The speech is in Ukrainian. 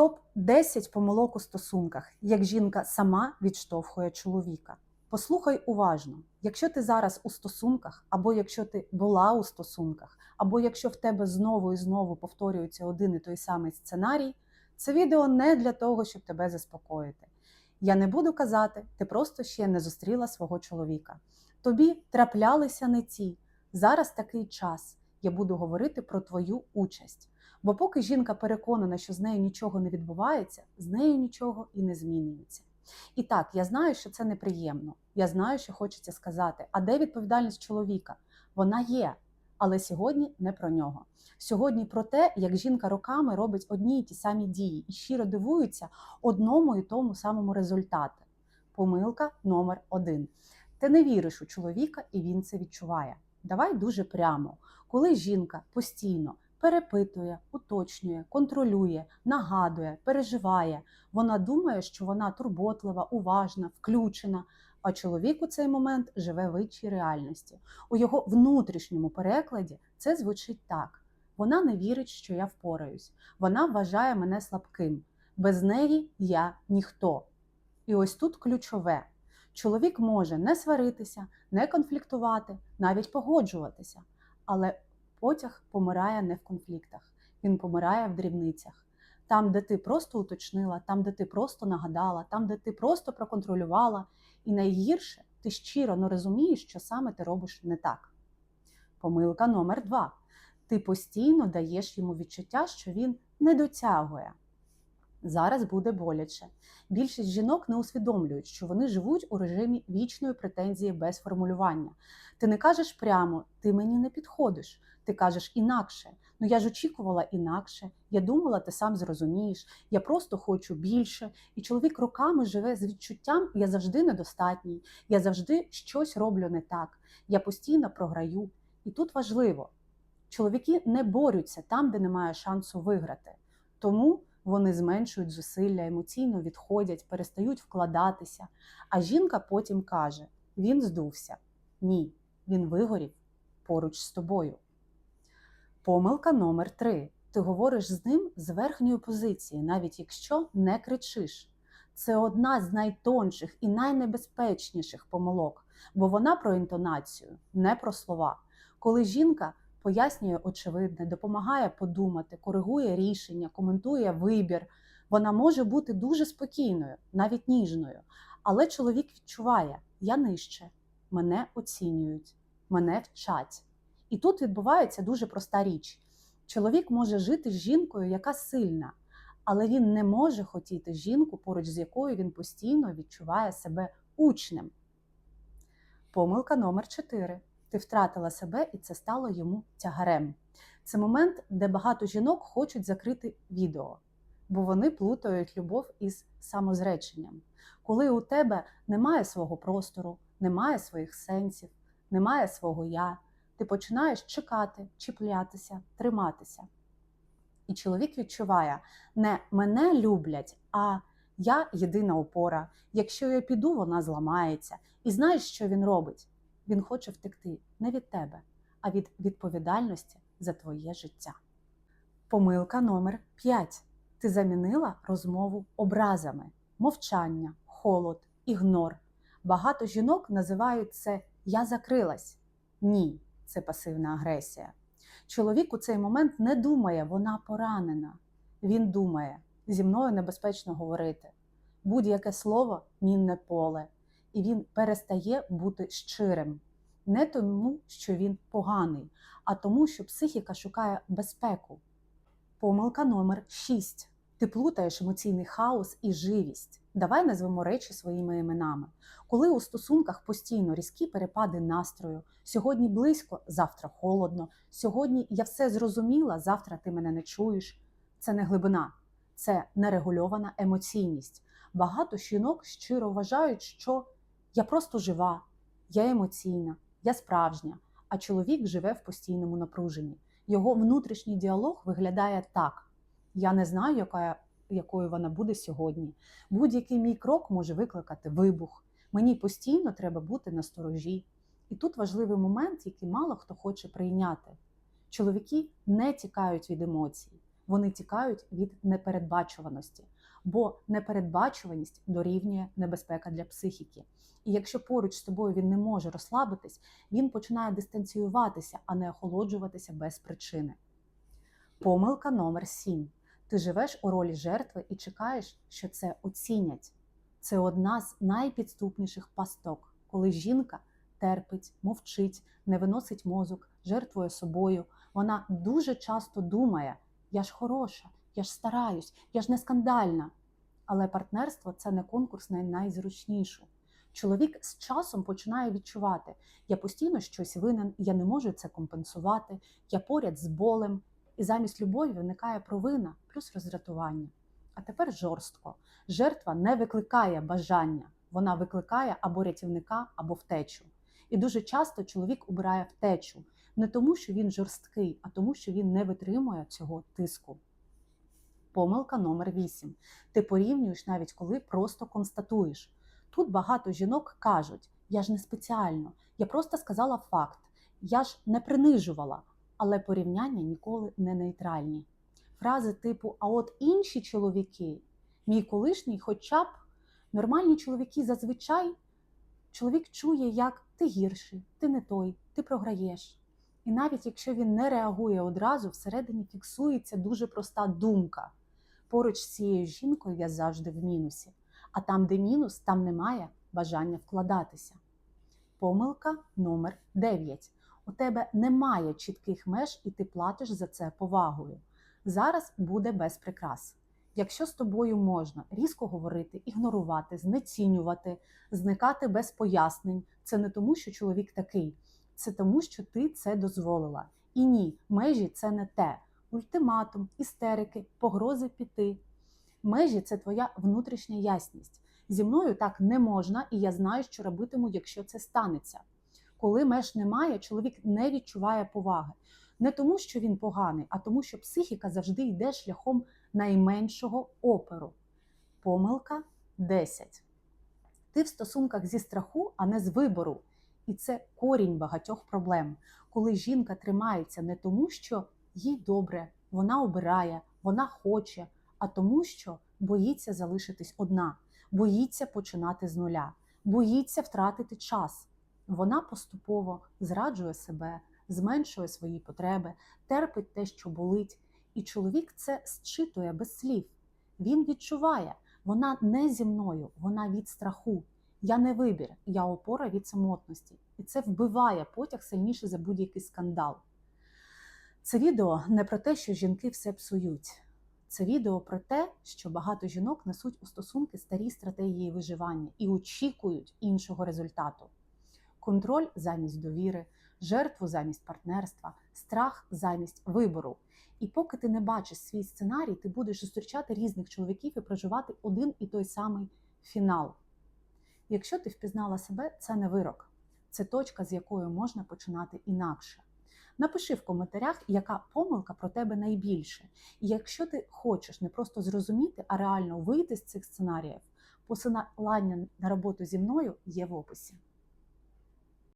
Топ 10 помилок у стосунках, як жінка сама відштовхує чоловіка. Послухай уважно, якщо ти зараз у стосунках, або якщо ти була у стосунках, або якщо в тебе знову і знову повторюється один і той самий сценарій, це відео не для того, щоб тебе заспокоїти. Я не буду казати, ти просто ще не зустріла свого чоловіка. Тобі траплялися не ті. Зараз такий час. Я буду говорити про твою участь. Бо поки жінка переконана, що з нею нічого не відбувається, з нею нічого і не змінюється. І так, я знаю, що це неприємно. Я знаю, що хочеться сказати. А де відповідальність чоловіка? Вона є, але сьогодні не про нього. Сьогодні про те, як жінка роками робить одні й ті самі дії і щиро дивується одному і тому самому результату. Помилка номер один. Ти не віриш у чоловіка, і він це відчуває. Давай дуже прямо, коли жінка постійно перепитує, уточнює, контролює, нагадує, переживає. Вона думає, що вона турботлива, уважна, включена. А чоловік у цей момент живе в іншій реальності. У його внутрішньому перекладі це звучить так: вона не вірить, що я впораюсь. Вона вважає мене слабким. Без неї я ніхто. І ось тут ключове: чоловік може не сваритися, не конфліктувати, навіть погоджуватися. Але потяг помирає не в конфліктах, він помирає в дрібницях. Там, де ти просто уточнила, там, де ти просто нагадала, там, де ти просто проконтролювала. І найгірше, ти щиро не розумієш, що саме ти робиш не так. Помилка номер два. Ти постійно даєш йому відчуття, що він не дотягує. Зараз буде боляче. Bільшість жінок не усвідомлюють, що вони живуть у режимі вічної претензії без формулювання. Ти не кажеш прямо, ти мені не підходиш. Ти кажеш інакше. Ну я ж очікувала інакше. Я думала, ти сам зрозумієш. Я просто хочу більше. І чоловік роками живе з відчуттям я завжди недостатній, я завжди щось роблю не так. Я постійно програю. І тут важливо: чоловіки не борються там, де немає шансу виграти. Тому вони зменшують зусилля, емоційно відходять, перестають вкладатися. А жінка потім каже: він здувся. Ні, він вигорів поруч з тобою. Помилка номер три. Ти говориш з ним з верхньої позиції, навіть якщо не кричиш. Це одна з найтонших і найнебезпечніших помилок, бо вона про інтонацію, не про слова. Коли жінка пояснює очевидне, допомагає подумати, коригує рішення, коментує вибір, вона може бути дуже спокійною, навіть ніжною. Але чоловік відчуває: я нижче, мене оцінюють, мене вчать. І тут відбувається дуже проста річ: чоловік може жити з жінкою, яка сильна, але він не може хотіти жінку, поруч з якою він постійно відчуває себе учнем. Помилка номер 4. Ти втратила себе, і це стало йому тягарем. Це момент, де багато жінок хочуть закрити відео, бо вони плутають любов із самозреченням. Коли у тебе немає свого простору, немає своїх сенсів, немає свого я ти починаєш чекати, чіплятися, триматися. І чоловік відчуває, не мене люблять, а я єдина опора. Якщо я піду, вона зламається. І знаєш, що він робить? Він хоче втекти не від тебе, а від відповідальності за твоє життя. Помилка номер 5. Ти замінила розмову образами, мовчання, холод, ігнор. Багато жінок називають це Я закрилась. Ні, це пасивна агресія. Чоловік у цей момент не думає, вона поранена. Він думає, зі мною небезпечно говорити. Будь-яке слово мінне поле, і він перестає бути щирим. Не тому, що він поганий, а тому, що психіка шукає безпеку. Помилка номер 6. Ти плутаєш емоційний хаос і живість. Давай назвемо речі своїми іменами. Коли у стосунках постійно різкі перепади настрою, сьогодні близько, завтра холодно, сьогодні я все зрозуміла, завтра ти мене не чуєш. Це не глибина, це нерегульована емоційність. Багато жінок щиро вважають, що я просто жива, я емоційна, я справжня, а чоловік живе в постійному напруженні. Його внутрішній діалог виглядає так. Я не знаю, яка, якою вона буде сьогодні. Будь-який мій крок може викликати вибух. Мені постійно треба бути на сторожі. І тут важливий момент, який мало хто хоче прийняти. Чоловіки не тікають від емоцій, Вони тікають від непередбачуваності, бо непередбачуваність дорівнює небезпека для психіки. І якщо поруч з тобою він не може розслабитись, він починає дистанціюватися, а не охолоджуватися без причини. Помилка номер 7. Ти живеш у ролі жертви і чекаєш, що це оцінять. Це одна з найпідступніших пасток, коли жінка терпить, мовчить, не виносить мозок, жертвує собою. Вона дуже часто думає: я ж хороша, я ж стараюсь, я ж не скандальна. Але партнерство це не конкурс на найзручнішу. Чоловік з часом починає відчувати: я постійно щось винен, я не можу це компенсувати, я поряд з болем. І замість любові виникає провина плюс роздратування. А тепер жорстко. Жертва не викликає бажання, вона викликає або рятівника, або втечу. І дуже часто чоловік обирає втечу не тому, що він жорсткий, а тому, що він не витримує цього тиску. Помилка номер 8. Ти порівнюєш навіть коли просто констатуєш. Тут багато жінок кажуть: я ж не спеціально, я просто сказала факт, я ж не принижувала, але порівняння ніколи не нейтральні. Фрази типу А от інші чоловіки, мій колишній, хоча б нормальні чоловіки зазвичай чоловік чує, як ти гірший, ти не той, ти програєш. І навіть якщо він не реагує одразу, всередині фіксується дуже проста думка. Поруч з цією жінкою я завжди в мінусі. А там, де мінус, там немає бажання вкладатися. Помилка номер 9. У тебе немає чітких меж, і ти платиш за це повагою. Зараз буде без прикрас. Якщо з тобою можна різко говорити, ігнорувати, знецінювати, зникати без пояснень, це не тому, що чоловік такий, це тому, що ти це дозволила. І ні, межі це не те. Ультиматум, істерики, погрози піти. Межі це твоя внутрішня ясність. Зі мною так не можна, і я знаю, що робитиму, якщо це станеться. Коли меж немає, чоловік не відчуває поваги. Не тому, що він поганий, а тому, що психіка завжди йде шляхом найменшого оперу. Помилка 10. Ти в стосунках зі страху, а не з вибору. І це корінь багатьох проблем, коли жінка тримається не тому, що їй добре, вона обирає, вона хоче, а тому, що боїться залишитись одна, боїться починати з нуля, боїться втратити час. Вона поступово зраджує себе, зменшує свої потреби, терпить те, що болить. І чоловік це зчитує без слів. Він відчуває, вона не зі мною, вона від страху. Я не вибір, я опора від самотності. І це вбиває потяг сильніше за будь-який скандал. Це відео не про те, що жінки все псують. Це відео про те, що багато жінок несуть у стосунки старі стратегії виживання і очікують іншого результату. Контроль замість довіри, жертву замість партнерства, страх замість вибору. І поки ти не бачиш свій сценарій, ти будеш зустрічати різних чоловіків і проживати один і той самий фінал. Якщо ти впізнала себе, це не вирок, це точка, з якою можна починати інакше. Напиши в коментарях, яка помилка про тебе найбільше. І якщо ти хочеш не просто зрозуміти, а реально вийти з цих сценаріїв, посилання на роботу зі мною є в описі.